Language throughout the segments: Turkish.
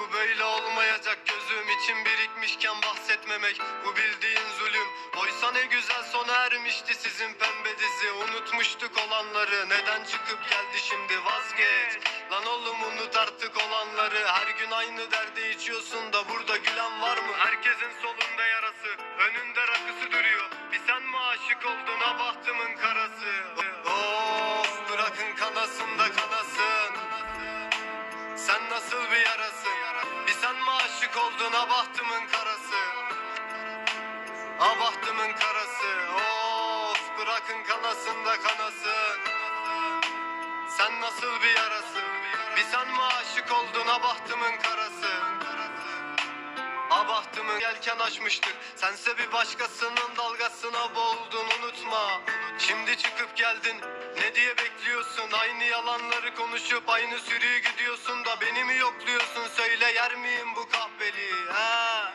bu böyle olmayacak. Gözüm için birikmişken bahsetmemek. Bu bildiğin zulüm. Oysa ne güzel sona ermişti sizin pembe dizi. Unutmuştuk olanları. Neden çıkıp geldi şimdi? Vazgeç. Lan oğlum unut artık olanları. Her gün aynı derde içiyorsun da burada gülen var mı? Herkesin solunda yarası. Önünde rakısı duruyor. Bir sen mi aşık oldun? Ha bahtımın karası Of aşık oldun ha bahtımın karası. Ha bahtımın karası Of bırakın kanasın da kanasın Sen nasıl bir yarasın? Bir sen mi aşık oldun ha bahtımın karası? Ha bahtımın yelken açmıştık Sense bir başkasının dalgasına boğuldun unutma. Şimdi çıkıp geldin ne diye bekliyorsun? Aynı yalanları konuşup aynı sürüyü gidiyorsun da Beni mi yokluyorsun yer miyim bu kahveli ha?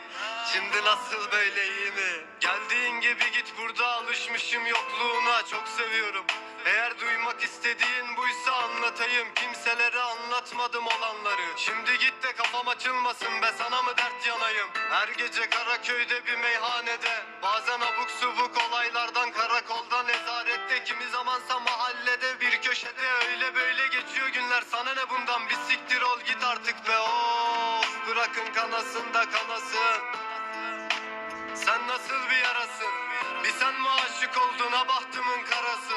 Şimdi nasıl böyle iyi mi? Geldiğin gibi git burada alışmışım yokluğuna. Çok seviyorum. Eğer duymak istediğin buysa anlatayım. Kimselere anlatmadım olanları. Şimdi git de kafam açılmasın be sana mı dert yanayım? Her gece Karaköy'de bir meyhanede Bazen abuk subuk olaylardan karakolda nezarette Kimi zamansa mahallede bir köşede. Öyle böyle günler sana ne bundan? Bir siktir ol git artık be. Of Bırakın kanasın da kanasın Sen nasıl bir yarasın? Bir sen mi aşık oldun ha bahtımın karası